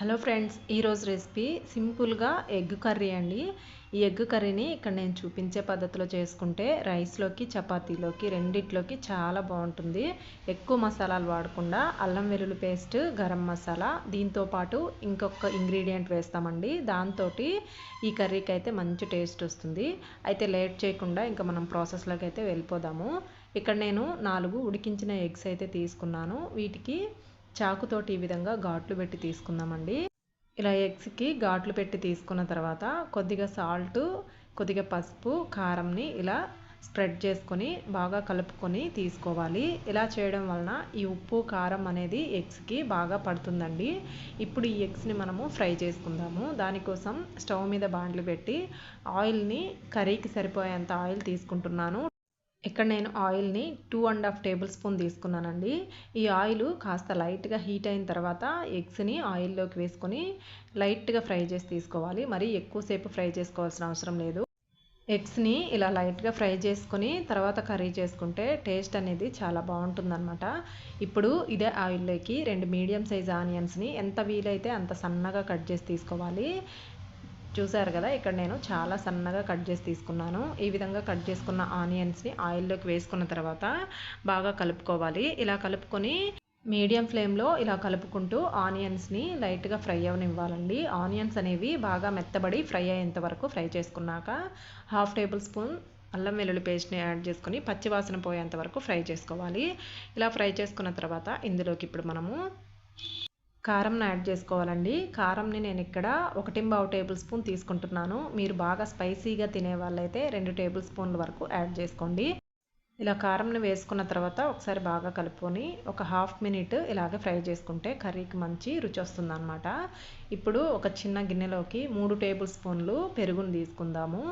Hello friends ఈరోజు recipe సింపుల్గా egg curry అండి. ఈ ఎగ్ కర్రీని ఇక్కడ నేను చూపించే పద్ధతిలో చేసుకుంటే రైస్లోకి చపాతీలోకి రెండిట్లోకి చాలా బాగుంటుంది. ఎక్కువ మసాలాలు వాడకుండా అల్లం వెల్లుల్లి పేస్ట్ గరం మసాలా దీంతో పాటు ఇంకొక ఇంగ్రీడియంట్ వేస్తామండి. దాంతో ఈ కర్రీకి అయితే మంచి టేస్ట్ వస్తుంది. అయితే లేట్ చేయకుండా ఇంకా మనం ప్రాసెస్లోకి అయితే వెళ్ళిపోదాము. ఇక్కడ నేను నాలుగు ఉడికించిన ఎగ్స్ అయితే తీసుకున్నాను. వీటికి చాకుతోటి ఈ విధంగా ఘాట్లు పెట్టి తీసుకుందామండి. ఇలా ఎగ్స్కి ఘాట్లు పెట్టి తీసుకున్న తర్వాత కొద్దిగా సాల్ట్ కొద్దిగా పసుపు కారంని ఇలా స్ప్రెడ్ చేసుకొని బాగా కలుపుకొని తీసుకోవాలి. ఇలా చేయడం వలన ఈ ఉప్పు కారం అనేది ఎగ్స్కి బాగా పడుతుందండి. ఇప్పుడు ఈ ఎగ్స్ని మనము ఫ్రై చేసుకుందాము. దానికోసం స్టవ్ మీద బాండ్లు పెట్టి ఆయిల్ని కర్రీకి సరిపోయేంత ఆయిల్ తీసుకుంటున్నాను. ఇక్కడ నేను ఆయిల్ని two and half tablespoon తీసుకున్నానండి. ఈ ఆయిల్ కాస్త లైట్గా హీట్ అయిన తర్వాత ఎగ్స్ని ఆయిల్లోకి వేసుకొని లైట్గా ఫ్రై చేసి తీసుకోవాలి. మరీ ఎక్కువసేపు ఫ్రై చేసుకోవాల్సిన అవసరం లేదు. ఎగ్స్ని ఇలా లైట్గా ఫ్రై చేసుకొని తర్వాత కర్రీ చేసుకుంటే టేస్ట్ అనేది చాలా బాగుంటుందన్నమాట. ఇప్పుడు ఇదే ఆయిల్లోకి రెండు మీడియం సైజ్ ఆనియన్స్ని ఎంత వీలైతే అంత సన్నగా కట్ చేసి తీసుకోవాలి. చూసారు కదా ఇక్కడ నేను చాలా సన్నగా కట్ చేసి తీసుకున్నాను. ఈ విధంగా కట్ చేసుకున్న ఆనియన్స్ని ఆయిల్లోకి వేసుకున్న తర్వాత బాగా కలుపుకోవాలి. ఇలా కలుపుకొని మీడియం ఫ్లేమ్లో ఇలా కలుపుకుంటూ ఆనియన్స్ని లైట్గా ఫ్రై అవనివ్వాలండి. ఆనియన్స్ అనేవి బాగా మెత్తబడి ఫ్రై అయ్యేంత వరకు ఫ్రై చేసుకున్నాక హాఫ్ టేబుల్ స్పూన్ అల్లం వెల్లుల్లి పేస్ట్ని యాడ్ చేసుకొని పచ్చివాసన పోయేంత వరకు ఫ్రై చేసుకోవాలి. ఇలా ఫ్రై చేసుకున్న తర్వాత ఇందులోకి ఇప్పుడు మనము కారంను యాడ్ చేసుకోవాలండి. కారంని నేను ఇక్కడ ఒకటింబావు టేబుల్ స్పూన్ తీసుకుంటున్నాను. మీరు బాగా స్పైసీగా తినే వాళ్ళైతే రెండు టేబుల్ స్పూన్ల వరకు యాడ్ చేసుకోండి. ఇలా కారంని వేసుకున్న తర్వాత ఒకసారి బాగా కలుపుకొని ఒక హాఫ్ మినిట్ ఇలాగే ఫ్రై చేసుకుంటే కర్రీకి మంచి రుచి వస్తుంది అనమాట ఇప్పుడు ఒక చిన్న గిన్నెలోకి మూడు టేబుల్ స్పూన్లు పెరుగును తీసుకుందాము.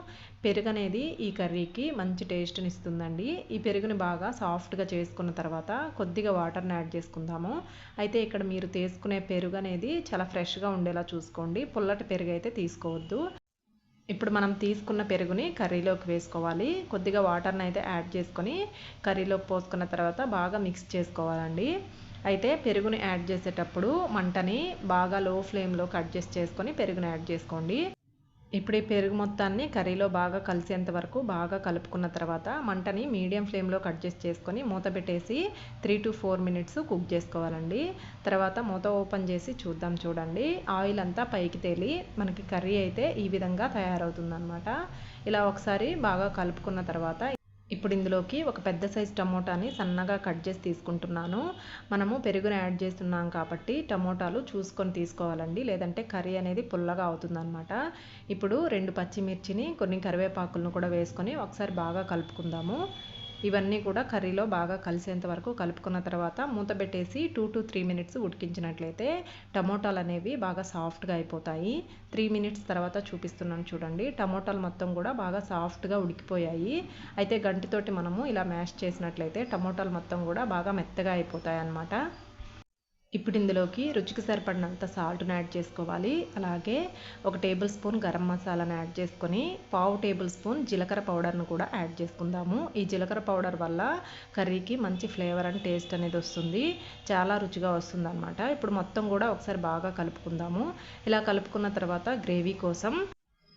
పెరుగు అనేది ఈ కర్రీకి మంచి టేస్ట్ని ఇస్తుందండి. ఈ పెరుగుని బాగా సాఫ్ట్గా చేసుకున్న తర్వాత కొద్దిగా వాటర్ని యాడ్ చేసుకుందాము. అయితే ఇక్కడ మీరు తీసుకునే పెరుగు అనేది చాలా ఫ్రెష్గా ఉండేలా చూసుకోండి. పుల్లటి పెరుగు అయితే తీసుకోవద్దు. ఇప్పుడు మనం తీసుకున్న పెరుగుని కర్రీలోకి వేసుకోవాలి. కొద్దిగా వాటర్ని అయితే యాడ్ చేసుకొని కర్రీలోకి పోసుకున్న తర్వాత బాగా మిక్స్ చేసుకోవాలండి. అయితే పెరుగుని యాడ్ చేసేటప్పుడు మంటని బాగా లో ఫ్లేమ్లో అడ్జస్ట్ చేసుకొని పెరుగుని యాడ్ చేసుకోండి. ఇప్పుడు ఈ పెరుగు మొత్తాన్ని కర్రీలో బాగా కలిసేంత వరకు బాగా కలుపుకున్న తర్వాత మంటని మీడియం ఫ్లేమ్లో కట్ చేసి చేసుకొని మూత పెట్టేసి three to four minutes cook చేసుకోవాలండి. తర్వాత మూత ఓపెన్ చేసి చూద్దాం చూడండి. ఆయిల్ అంతా పైకి తేలి మనకి కర్రీ అయితే ఈ విధంగా తయారవుతుందన్నమాట. ఇలా ఒకసారి బాగా కలుపుకున్న తర్వాత ఇప్పుడు ఇందులోకి ఒక పెద్ద సైజ్ టమోటాని సన్నగా కట్ చేసి తీసుకుంటున్నాను. మనము పెరుగును యాడ్ చేస్తున్నాం కాబట్టి టమోటాలు చూసుకొని తీసుకోవాలండి. లేదంటే కర్రీ అనేది పుల్లగా అవుతుందన్నమాట. ఇప్పుడు రెండు పచ్చిమిర్చిని కొన్ని కరివేపాకులను కూడా వేసుకొని ఒకసారి బాగా కలుపుకుందాము. ఇవన్నీ కూడా కర్రీలో బాగా కలిసేంత వరకు కలుపుకున్న తర్వాత మూత పెట్టేసి టూ టు త్రీ మినిట్స్ ఉడికించినట్లయితే టమోటాలు అనేవి బాగా సాఫ్ట్గా అయిపోతాయి. త్రీ మినిట్స్ తర్వాత చూపిస్తున్నాను చూడండి. టమోటాలు మొత్తం కూడా బాగా సాఫ్ట్గా ఉడికిపోయాయి. అయితే గంటితోటి మనము ఇలా మ్యాష్ చేసినట్లయితే టమోటాలు మొత్తం కూడా బాగా మెత్తగా అయిపోతాయి అన్నమాట ఇప్పుడు ఇందులోకి రుచికి సరిపడినంత సాల్ట్ని యాడ్ చేసుకోవాలి. అలాగే ఒక టేబుల్ స్పూన్ గరం మసాలాను యాడ్ చేసుకొని పావు టేబుల్ స్పూన్ జీలకర్ర పౌడర్ను కూడా యాడ్ చేసుకుందాము. ఈ జీలకర్ర పౌడర్ వల్ల కర్రీకి మంచి ఫ్లేవర్ అండ్ టేస్ట్ అనేది వస్తుంది. చాలా రుచిగా వస్తుంది అనమాట ఇప్పుడు మొత్తం కూడా ఒకసారి బాగా కలుపుకుందాము. ఇలా కలుపుకున్న తర్వాత గ్రేవీ కోసం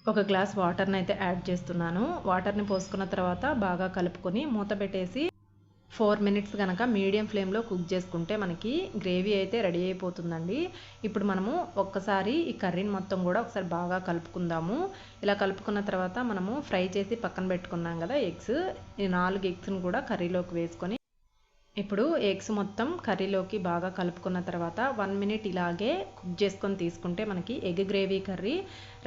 ఒక గ్లాస్ వాటర్ని అయితే యాడ్ చేస్తున్నాను. వాటర్ని పోసుకున్న తర్వాత బాగా కలుపుకొని మూత పెట్టేసి ఫోర్ మినిట్స్ కనుక మీడియం ఫ్లేమ్లో కుక్ చేసుకుంటే మనకి గ్రేవీ అయితే రెడీ అయిపోతుందండి. ఇప్పుడు మనము ఒక్కసారి ఈ కర్రీని మొత్తం కూడా ఒకసారి బాగా కలుపుకుందాము. ఇలా కలుపుకున్న తర్వాత మనము ఫ్రై చేసి పక్కన పెట్టుకున్నాం కదా ఎగ్స్. ఈ నాలుగు ఎగ్స్ని కూడా కర్రీలోకి వేసుకొని ఇప్పుడు ఎగ్స్ మొత్తం కర్రీలోకి బాగా కలుపుకున్న తర్వాత వన్ మినిట్ ఇలాగే కుక్ చేసుకొని తీసుకుంటే మనకి ఎగ్ గ్రేవీ కర్రీ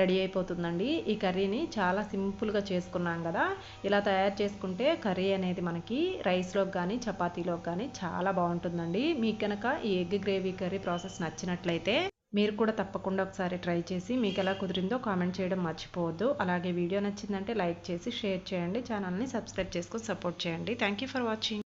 రెడీ అయిపోతుందండి. ఈ కర్రీని చాలా సింపుల్గా చేసుకున్నాం కదా. ఇలా తయారు చేసుకుంటే కర్రీ అనేది మనకి రైస్లోకి కానీ చపాతీలోకి కానీ చాలా బాగుంటుందండి. మీకు కనుక ఈ ఎగ్ గ్రేవీ కర్రీ ప్రాసెస్ నచ్చినట్లయితే మీరు కూడా తప్పకుండా ఒకసారి ట్రై చేసి మీకు ఎలా కుదిరిందో కామెంట్ చేయడం మర్చిపోవద్దు. అలాగే వీడియో నచ్చిందంటే లైక్ చేసి షేర్ చేయండి. ఛానల్ని సబ్స్క్రైబ్ చేసుకొని సపోర్ట్ చేయండి. Thank for watching